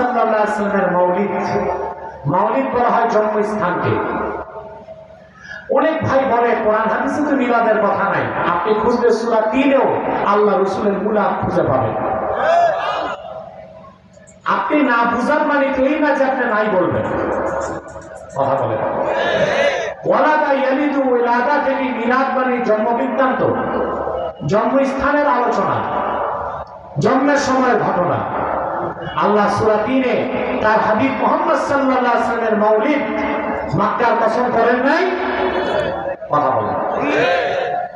সাল্লামের মৌলিদ মৌলিদ বলা হয় জন্মস্থানকে। অনেক ভাই বলে, কোরআন হাদিসে তো মিলাদের কথা নাই। আপনি সূরা আল্লাহ রসুলের মুলাদ খুঁজে পাবেন। আপনি না বুঝার মানে এই না যে আপনি নাই বলবেন। কথা বলে ওয়ালাদা ইয়ালিদু ওয়ালাদা থেকে মিলাদ মানে জন্মস্থানের আলোচনা। জন্মের সময়ের ঘটনা। আল্লাহ সূরা তিনে তার হাবিব মোহাম্মদ সাল্লাল্লাহু আলাইহি ওয়াসাল্লামের মৌলিদ মক্কার কসম করেন নাই? কথা বলেন।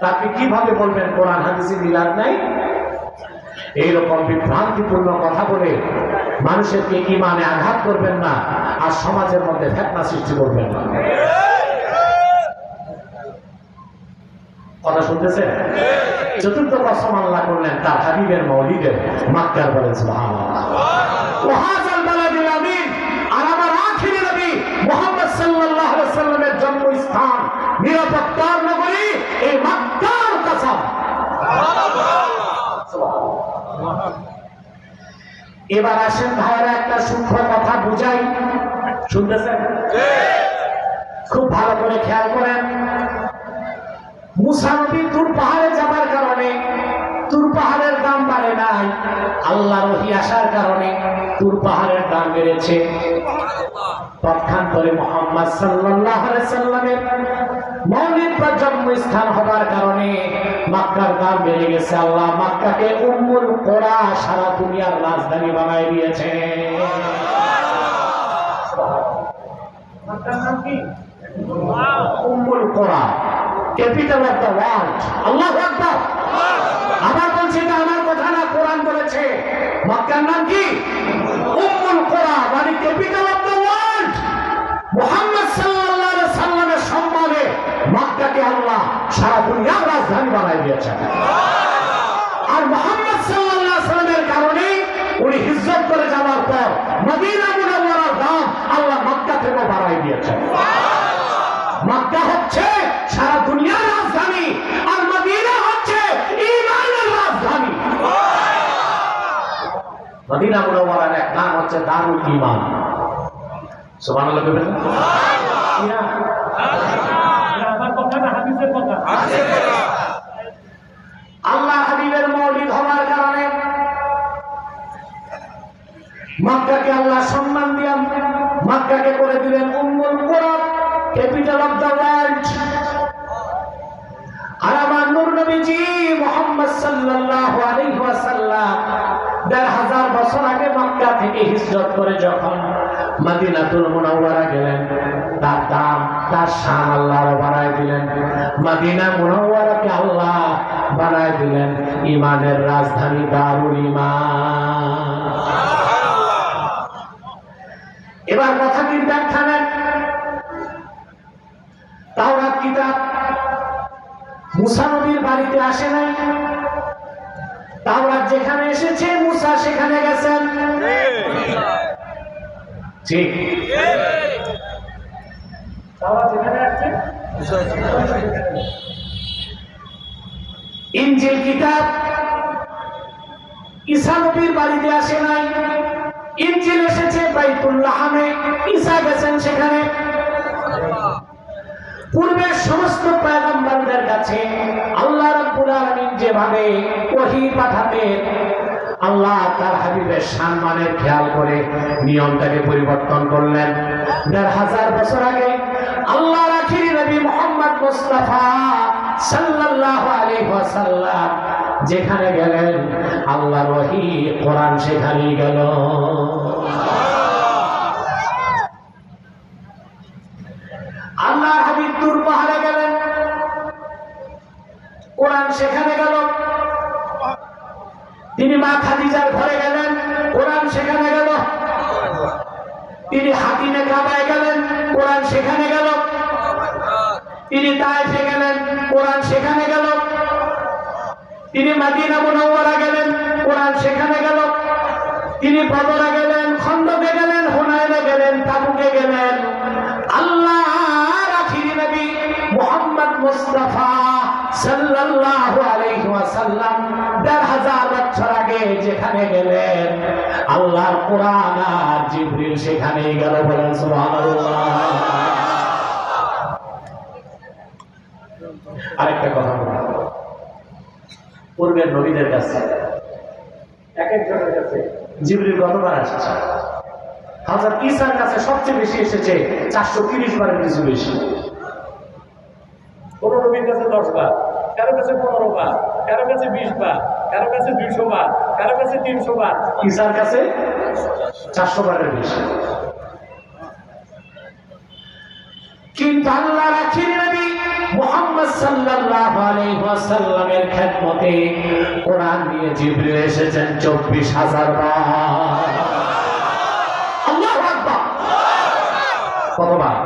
তা আপনি কীভাবে বলবেন কোরআন হাদিসে মিলাদ নাই? এইরকম বিভ্রান্তিপূর্ণ কথা বলে মানুষেরকে ইমানে আঘাত করবেন না আর সমাজের মধ্যে ফেতনা সৃষ্টি করবেন না। কথা শুনতেছেন? চতুর্থ কসম আল্লাহ করলেন তার হাবিবের মৌলিদের মাক্কার বলেন, সুবহানাল্লাহ। ওয়াহাজাল বালাদিল আমিন আর আমার আখিরি নবী মুহাম্মদ সাল্লাল্লাহু আলাইহি সাল্লামের জন্মস্থান নিরাপত্তার নগরী এই এবার আসেন ভাইয়েরা, একটা সূক্ষ্ম কথা বুঝাই। শুনতেছেন? খুব ভালো করে খেয়াল করেন। মুসা নবী তুর পাহাড়ে যাবার কারণে পাহাড়ের দাম বাড়ে নাই। আল্লাহ রহি আসার কারণে তুর পাহাড়ের দাম বেড়েছে। মোহাম্মদ আলাইহি সাল্লামের মৌলিক বা জন্মস্থান হবার কারণে মক্কার দাম বেড়ে গেছে। আল্লাহ মক্কাকে সারা দুনিয়ার রাজধানী বানাই দিয়েছে। উম্মুল কোরা। ক্যাপিটাল অফ দ্য ওয়ার্ল্ড আল্লাহ দিয়েছেন আর মুহাম্মদ সাল্লাল্লাহু সাল্লামের কারণে উনি হিজরত করে যাওয়ার পর মদিনা মুনাওয়ারার দাম আল্লাহ মক্কা থেকে বাড়াই দিয়েছেন মক্কা হচ্ছে সারা দুনিয়ার রাজধানী আর মদিনা হচ্ছে ইমানের রাজধানী মদিনা মুনাওয়ারার এক নাম হচ্ছে দারুল ইমান সুবহানাল্লাহ কইবেন না? আমার কথা হাদিসের কথা আল্লাহ হাবিবের মৌলিক হওয়ার কারণে মক্কাকে আল্লাহ সম্মান দিয়ান মক্কাকে করে দিলেন উম্মুল কোরআন ক্যাপিটাল অফ দ্য ওয়ার্ল্ড আর আমার নূর নবীজি মোহাম্মদ সাল্লাল্লাহু আলাইহি ওয়াসাল্লাম দেড় হাজার বছর আগে মক্কা থেকে হিজরত করে যখন মদিনাতুল মুনাওয়ারা গেলেন, তার দাম, তার শান আল্লাহ বাড়ায় দিলেন। মদিনা মুনাওয়ারাকে আল্লাহ বানায় দিলেন, ইমানের রাজধানী দারুল ইমান। এবার কথাটির ব্যাখ্যা নেন তাওরাত কিতাব মুসা নবীর বাড়িতে আসে নাই। তাওরাত যেখানে এসেছে, মুসা সেখানে গেছেন। ইনজিল কিতাব ঈসা নবীর বাড়িতে আসে নাই। ইনজিল এসেছে বাইতুল্লাহামে ঈসা সেখানে। পূর্বের সমস্ত কাছে আল্লাহ যেভাবে ওহী আল্লাহ তার হাবিবের সম্মানের খেয়াল করে নিয়মটাকে পরিবর্তন করলেন। দেড় হাজার বছর আগে আল্লাহ আখিরি নবী মোহাম্মদ মুস্তাফা সাল্লাল্লাহু আলাইহি ওয়াসাল্লাম যেখানে গেলেন, আল্লাহর ওহী কোরআন সেখানেই গেল আল্লাহ হাবিব দূর পাহাড়ে গেলেন কোরআন সেখানে গেল। তিনি মা খাদিজার ঘরে গেলেন, কোরআন সেখানে গেল। তিনি হাতিমে কাবায় গেলেন, কোরআন সেখানে গেল। তিনি তায়েফে গেলেন, কোরআন সেখানে গেল। তিনি মাদিনা মুনাওয়ারা গেলেন, কোরআন সেখানে গেল। তিনি বদরা গেলেন, খন্দকে গেলেন হুনায়নে গেলেন, তাবুকে গেলেন। আল্লাহ আখিরি নবী মুহাম্মদ মুস্তাফা যেখানে গেলেন বলেন কথা পূর্বের নবীদের কাছে, এক একজনের আসছে হাজার কাছে সবচেয়ে বেশি এসেছে চারশো তিরিশ বারের কিছু বেশি। কোন নবীর কাছে দশ বার। কারও কাছে পনেরো বার, কারও কাছে বিশ বার, কারও কাছে দুইশো বার, কারও কাছে তিনশো বার ঈসার কাছে চারশো বারের বেশি। কিন্তু আল্লাহ রাখির নবী? মুহাম্মদ সাল্লাল্লাহু আলাইহি ওয়াসাল্লামের খেদমতে কোরআন নিয়ে জিবরিল এসেছেন 24000 বার। আল্লাহু আকবার। কতবার?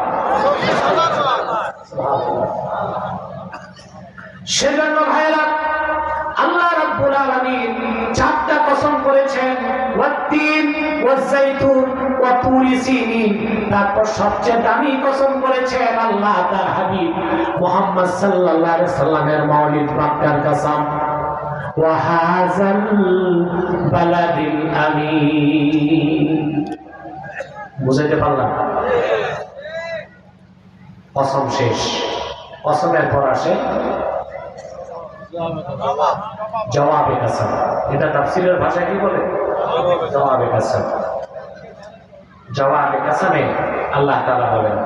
সেজন্য ভাইরা আল্লাহ রাব্বুল আলামিন চারটা কসম করেছেন, ওয়াত্তিন ওয়াজাইতুন ওয়া তুরি সিনিন। তারপর সবচেয়ে দামি কসম করেছেন আল্লাহ তার হাবিব মুহাম্মদ সাল্লাল্লাহু আলাইহি সাল্লামের মাওলিদ কসম। বালাদিল আমিন। বুঝাইতে পারলাম? কসম শেষ। কসমের পর আসে জবাবে কাসম। এটা তাফসিরের ভাষায় কি বলে? জবাবে কাসম। জবাবে কাসমে আল্লাহ তাআলা বলেন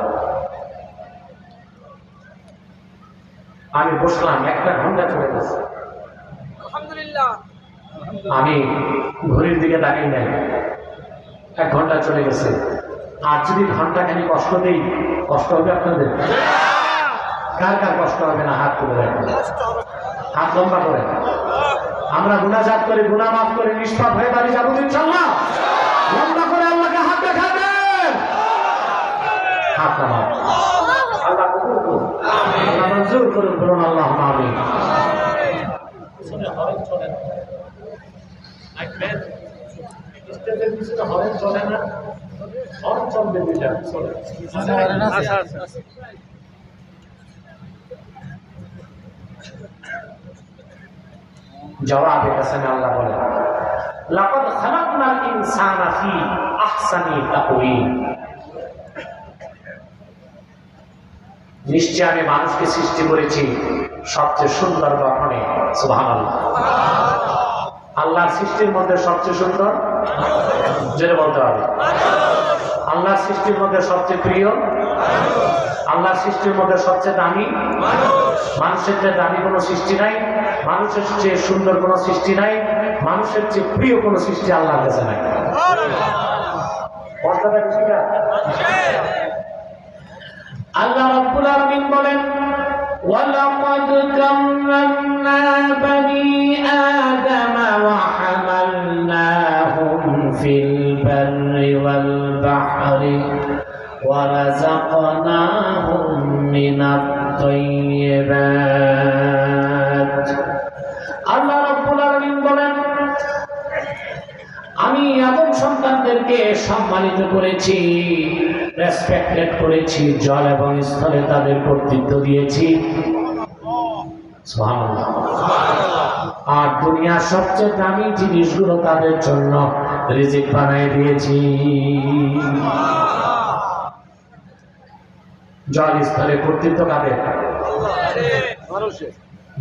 আমি বসলাম একটা ঘণ্টা চলে গেছে। আমি ঘড়ির দিকে তাকিয়ে নাই। এক ঘণ্টা চলে গেছে। আর যদি ঘণ্টা ঘন্টাখানি কষ্ট দেই কষ্ট হবে আপনাদের? কার কার কষ্ট হবে না হাত তুলে রাখবেন? হাত লম্বা করে। আমরা গুণাজাত করে গুণা মাফ করে, নিষ্পাপ হয়ে বাড়ি যাব ইনশাল্লাহ লম্বা করে আল্লাহকে হাত দেখাবেন। হাত নামাব আল্লাহ জবাবে কাসমে আল্লাহ বলে লাকাদ খালাকনাল ইনসানা ফি আহসানি তাকওয়িম। নিশ্চয় আমি মানুষকে সৃষ্টি করেছি সবচেয়ে সুন্দর গঠনে, সুবহানাল্লাহ। আল্লাহর সৃষ্টির মধ্যে সবচেয়ে সুন্দর? যেটা বলতে হবে। আল্লাহর সৃষ্টির মধ্যে সবচেয়ে প্রিয়? আল্লাহর সৃষ্টির মধ্যে সবচেয়ে দামি মানুষের চেয়ে দামি কোনো সৃষ্টি নাই মানুষের চেয়ে সুন্দর কোনো সৃষ্টি নাই মানুষের চেয়ে প্রিয় কোনো সৃষ্টি আল্লাহর কাছে নাই কথাটা ঠিক আছে? আল্লাহ রাব্বুল আলামিন বলেন ওয়ালাকাদ কাররামনা বানি আদম ওয়া হামালনাহুম ফিল বাররি ওয়াল বাহরি ورزقناهم من الطيبات আল্লাহ রাব্বুল আলামিন বলেন আমি আদম সন্তানদেরকে সম্মানিত করেছি রেসপেক্টেড করেছি জল এবং স্থলে তাদের কর্তৃত্ব দিয়েছি সুবহানাল্লাহ। আর দুনিয়ার সবচেয়ে দামি জিনিসগুলো তাদের জন্য রিজিক বানাই দিয়েছি জল স্থলে কর্তৃত্ব কাদের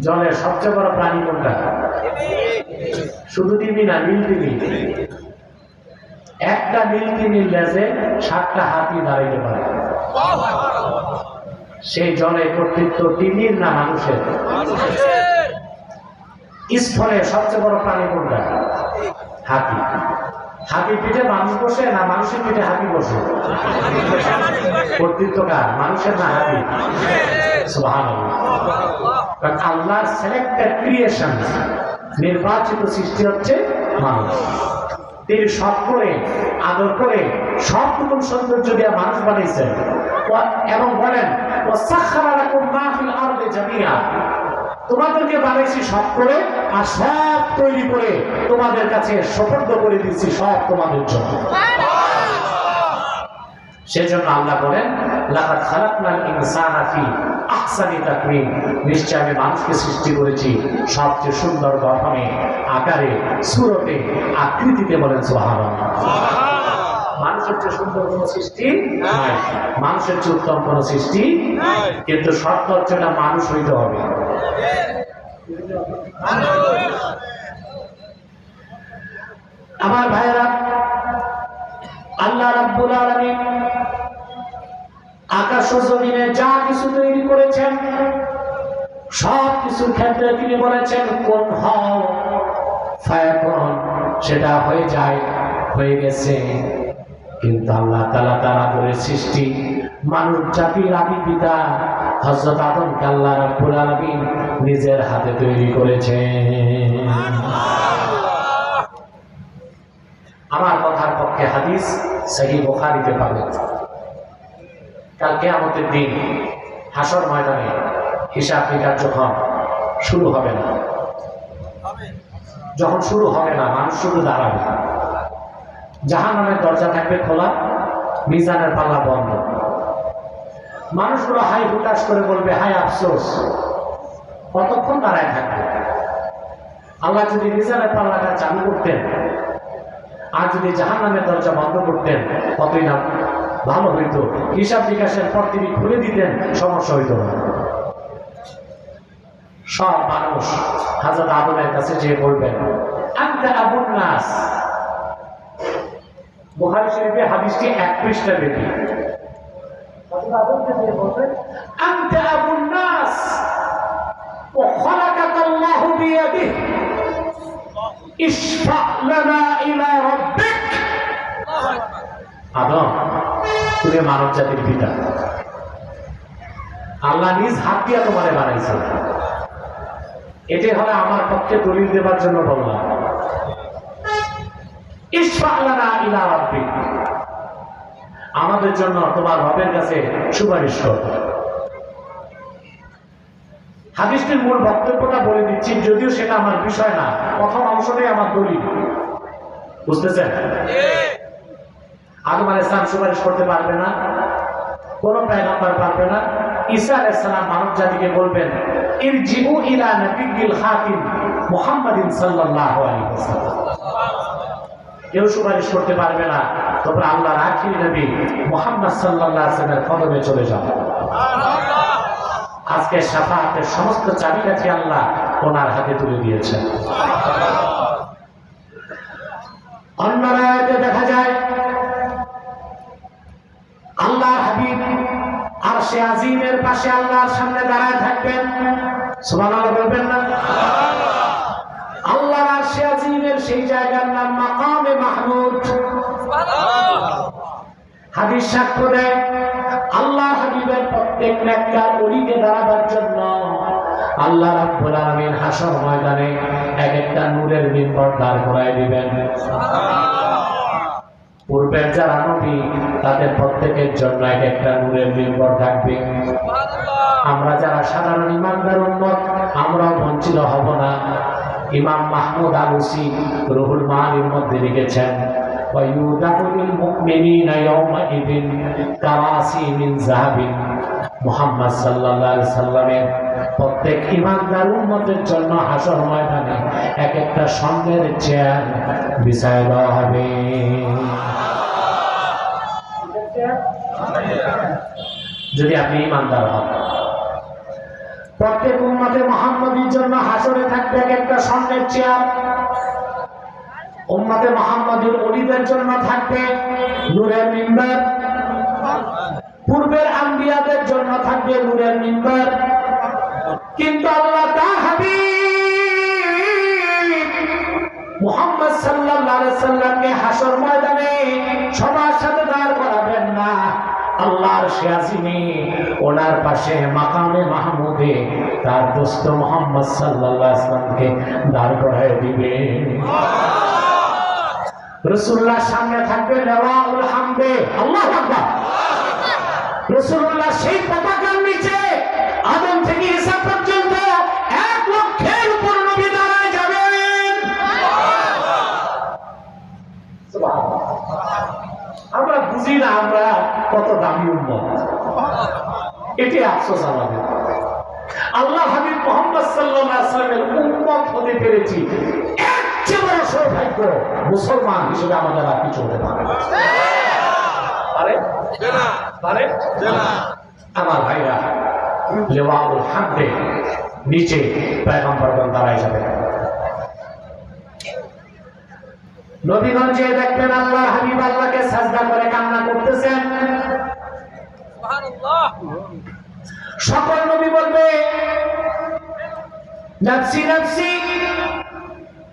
জলের সবচেয়ে বড় প্রাণী কোনটা? শুধু তিমি না নীল তিমি একটা নীল তিমির লেজে সাতটা হাতি দাঁড়াইতে পারে। সেই জলে কর্তৃত্ব তিমির না মানুষের? স্থলে সবচেয়ে বড় প্রাণী কোনটা? হাতি। হাতির পিঠে মানুষ বসে না মানুষের পিঠে হাতি বসে? কর্তৃত্বকার মানুষের না হাতি? আল্লাহর সিলেক্টেড ক্রিয়েশন নির্বাচিত সৃষ্টি হচ্ছে মানুষ। তিনি সব করে, আদর করে, সবটুকুন সৌন্দর্য দিয়ে মানুষ বানাইছেন। ও- এবং বলেন ও ফিল তোমাদেরকে বানাইছি সব করে আর সব তৈরি করে তোমাদের কাছে সোপর্দ করে দিচ্ছি সব তোমাদের জন্য। সেজন্য আল্লাহ বলেন আকৃতিতে বলেন মানুষের চেয়ে সুন্দর সৃষ্টি মানুষের চেয়ে সৃষ্টি কিন্তু শর্ত হচ্ছে মানুষ হইতে হবে। আমার ভাইয়েরা, আল্লাহ রাব্বুল আলামিন আকাশ ও জমিনে যা কিছু তৈরি করেছেন, সব কিছুর ক্ষেত্রে তিনি বলেছেন, কোন হও ফায়াকুন সেটা হয়ে যায়, হয়ে গেছে। কিন্তু আল্লাহ তাআলা তারা করে সৃষ্টি মানুষ জাতির আদি পিতা, হযরত আদমকে আল্লাহ রাব্বুল আলামিন নিজের হাতে তৈরি করেছেন। আমার কথার পক্ষে হাদিস সহি বোখারিতে পাবেন। কালকে আমাদের দিন হাসর ময়দানে হিসাব নিকাশ যখন শুরু হবে না। যখন শুরু হবে না, মানুষ শুধু দাঁড়াবে। জাহান নামের দরজা থাকবে খোলা, মিজানের পাল্লা বন্ধ। মানুষগুলো হাই হুতাশ করে বলবে হাই আফসোস, কতক্ষণ দাঁড়ায় থাকবে? আল্লাহ যদি মিজানের পাল্লাটা চালু করতেন আর যদি জাহান নামের দরজা বন্ধ করতেন কতই না ভালো হইত। হিসাব বিকাশের পর তিনি খুলে দিতেন, সমস্যা হইত না। সব মানুষ হাজার আদমের কাছে যেয়ে বলবেন আমি আবুল নাস। বুহারি শরীফে হাদিসটি এক পৃষ্ঠা আবুল নাস। ও মানব জাতির পিতা। আল্লাহ নিজ হাত দিয়া তোমারে বানাইছে। এটাই হলে আমার পক্ষে দলিল দেবার জন্য বললাম আমাদের জন্য তোমার রবের কাছে সুপারিশ কর। হাদিসটির মূল বক্তব্যটা বলে দিচ্ছি, যদিও সেটা আমার বিষয় না। প্রথম অংশটাই আমার দলিল। বুঝতেছেন? আদম আলাইহিস সালাম সুপারিশ করতে পারবে না, কোন পেগম্বর পারবে না। ঈসা আলাইহিস সালাম মানব জাতিকে বলবেন, ইরজিউ ইলা নবিয়্যিল খাতিম মুহাম্মাদিন সাল্লাল্লাহু কেউ সুপারিশ করতে পারবে না তোমরা আল্লাহর আখির নবী মুহাম্মদ সাল্লাল্লাহু আলাইহি ওয়াসাল্লামের কদমে চলে যাও। আজকে সাফাহাতের সমস্ত চাবিকাঠি আল্লাহ ওনার হাতে তুলে দিয়েছেন। দেখা যায় আল্লাহ হাবিব আর সে আজিমের পাশে আল্লাহর সামনে দাঁড়ায় থাকবেন। সুবহানাল্লাহ বলবেন না? আল্লাহ আর সে আজিমের সেই জায়গার নাম মাকামে মাহমুদ। হাদিস সাক্ষ্য দেয় হাবিবের প্রত্যেক নেককার অলিকে দাঁড়াবার জন্য আল্লাহ রাব্বুল আলামিন হাসর ময়দানে এক একটা নূরের মিম্বর দাঁড় করায় দিবেন পূর্বের যারা নবী তাদের প্রত্যেকের জন্য এক একটা নূরের মিম্বর থাকবে আমরা যারা সাধারণ ইমানদার উন্মত আমরাও বঞ্চিত হব না ইমাম মাহমুদ আলুসি রুহুল মাহানির মধ্যে লিখেছেন ويودع للمؤمنين يومئذ كراسي من ذهب মুহাম্মদ সাল্লাল্লাহু সাল্লামের প্রত্যেক ইমানদার উম্মতের জন্য হাসর ময়দানে এক একটা স্বর্ণের চেয়ার বিছায় দেওয়া হবে। যদি আপনি ইমানদার হন, প্রত্যেক উম্মতে মোহাম্মদীর জন্য হাসরে থাকবে এক একটা স্বর্ণের চেয়ার। উম্মতে মোহাম্মদীর অলিদের জন্য থাকবে নূরের মিম্বার। পূর্বের জন্য থাকবে নূরের মিম্বার কিন্তু আল্লাহ হাবিব মুহাম্মদ আলাইহি সাল্লামকে হাসর ময়দানে সবার সাথে দাঁড় করাবেন না। আল্লাহর শিয়াসিনী ওনার পাশে মাকামে মাহমুদে তার দোস্ত মোহাম্মদ সাল্লাল্লাহু আলাইহি সাল্লামকে দাঁড় করায় দিবে। রসুল্লাহ সামনে থাকবে নেওয়াউল হামদে। আল্লাহ আকবার। রসুল্লাহ সেই পতাকার নিচে আদম থেকে ঈসা পর্যন্ত এক লক্ষের উপর নবী দাঁড়ায় যাবেন। আমরা বুঝি না আমরা কত দামি উন্মত এটি আফসোস আমাদের। আল্লাহ হাবিব মোহাম্মদ সাল্লাল্লাহু আলাইহি ওয়াসাল্লামের উম্মত হতে পেরেছি। এর চেয়ে বড় সৌভাগ্য মুসলমান হিসেবে আমাদের আর কিছু হতে পারে না। পারে পারে আমার ভাইরা লেওয়াউল হামদে নিচে পয়গম্বরগণ দাঁড়ায় যাবে। নবীগঞ্জে দেখবেন আল্লাহ হাবিব আল্লাহকে সাজদা করে কান্না করতেছেন। সকল নবী বলবে নাফসি নাফসি।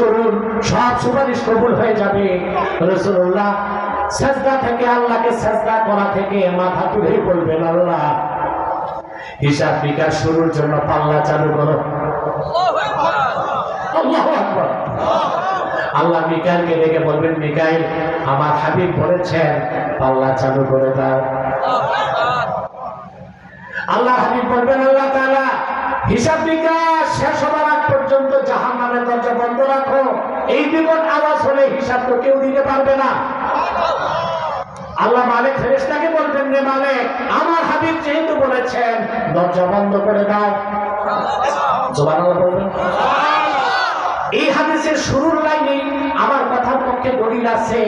করুন সব সুপারিশ কবুল হয়ে যাবে। রসুল্লাহ সাজদা থেকে আল্লাহকে সাজদা করা থেকে মাথা তুলেই বলবেন আল্লাহ। হিসাব বিকাশ শুরুর জন্য পাল্লা চালু করো। আল্লাহ মিকাইলকে ডেকে বলবেন মিকাইল আমার হাবিব বলেছেন পাল্লা চালু করে দাও। আল্লাহ হাবিব বলবেন আল্লাহ তাআলা হিসাব বিকাশ শেষ হবার পর্যন্ত জাহান নামের দরজা বন্ধ রাখো। এই বিপদ আওয়াজ হলে হিসাব তো কেউ দিতে পারবে না। আল্লাহ মালিক ফেরেশতাকে বলবেন যে মালিক, আমার হাবিব যেহেতু বলেছেন, দরজা বন্ধ করে দাও। বলবেন এই হাদিসের শুরুর লাইনে আমার কথার পক্ষে দলিল আছে।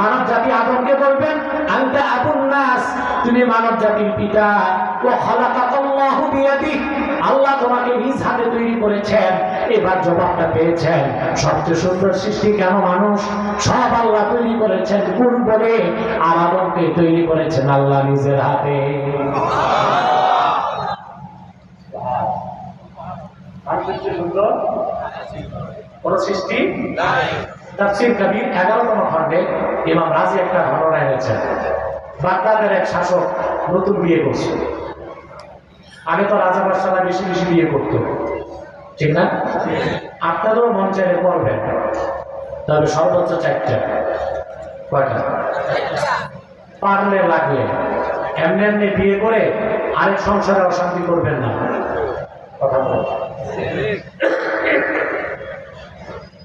মানব জাতি আদমকে বলবেন, আনতা নাস, তুমি মানব জাতির পিতা। ও খালাকাকাল্লাহু বিয়াদি আল্লাহ তোমাকে নিজ হাতে তৈরি করেছেন এবার জবাবটা পেয়েছেন। সবচেয়ে সুন্দর সৃষ্টি কেন মানুষ? সব আল্লাহ তৈরি করেছেন কোন বলে? আর আদমকে তৈরি করেছেন আল্লাহ নিজের হাতে। সুন্দর? কোন সৃষ্টি? তাফসির কবির এগারোতম খণ্ডে ইমাম রাজি একটা ঘটনা এনেছেন। বাগদাদের এক শাসক নতুন বিয়ে করছে। আগে তো রাজা বাদশারা বেশি বেশি বিয়ে করত। ঠিক না? আপনাদেরও মন চাইলে করবেন। তবে সর্বোচ্চ চারটা। কয়টা? পারলে লাগলে। এমনি এমনি বিয়ে করে আরেক সংসারে অশান্তি করবেন না। কথা বল।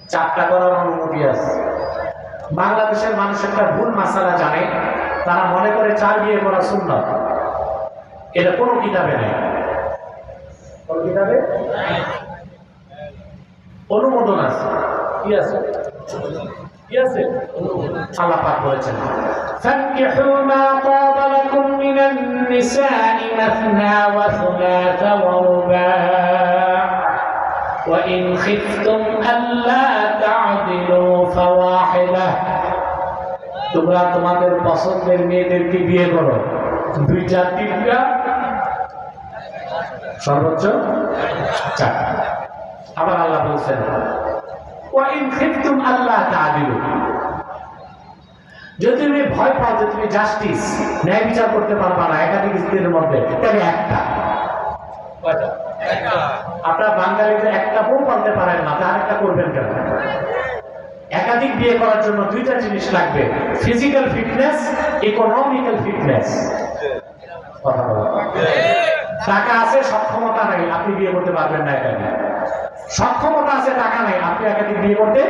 চারটা করার অনুমতি আছে। বাংলাদেশের মানুষ একটা ভুল মাসালা জানে। তারা মনে করে চার বিয়ে করা সুন্নত। এটা কোনো কিতাবে নেই। কিতাবে অনুমোদন আছে কি আছে কি আছে আল্লাহ পাক বলেছেন فانكحوا ما طاب لكم من النساء مثنى وثلاث ورباع وإن خفتم ألا تعدلوا فواحدة তোমরা তোমাদের পছন্দের মেয়েদেরকে বিয়ে করো দুইটা তিনটা সর্বোচ্চ চারটা আবার আল্লাহ বলছেন আল্লাহ যদি তুমি ভয় পাও যে তুমি জাস্টিস ন্যায় বিচার করতে পারবা না একাধিক স্ত্রীর মধ্যে তাহলে একটা। আপনার বাঙালিতে একটা বউ পালতে পারেন না তার একটা করবেন কেন? একাধিক বিয়ে করার জন্য দুইটা জিনিস লাগবে ফিজিক্যাল ফিটনেস ইকোনমিক্যাল ফিটনেস কথা বলা। টাকা আছে সক্ষমতা নাই আপনি বিয়ে করতে পারবেন না একাধিক সক্ষমতা আছে টাকা নাই আপনি একাধিক বিয়ে করতে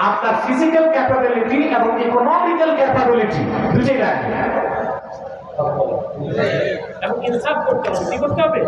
আপনার ফিজিক্যাল ক্যাপাবিলিটি এবং ইকোনমিক্যাল ক্যাপাবিলিটি দুটোই রাখবে এবং ইনসাফ করতে হবে কি করতে হবে?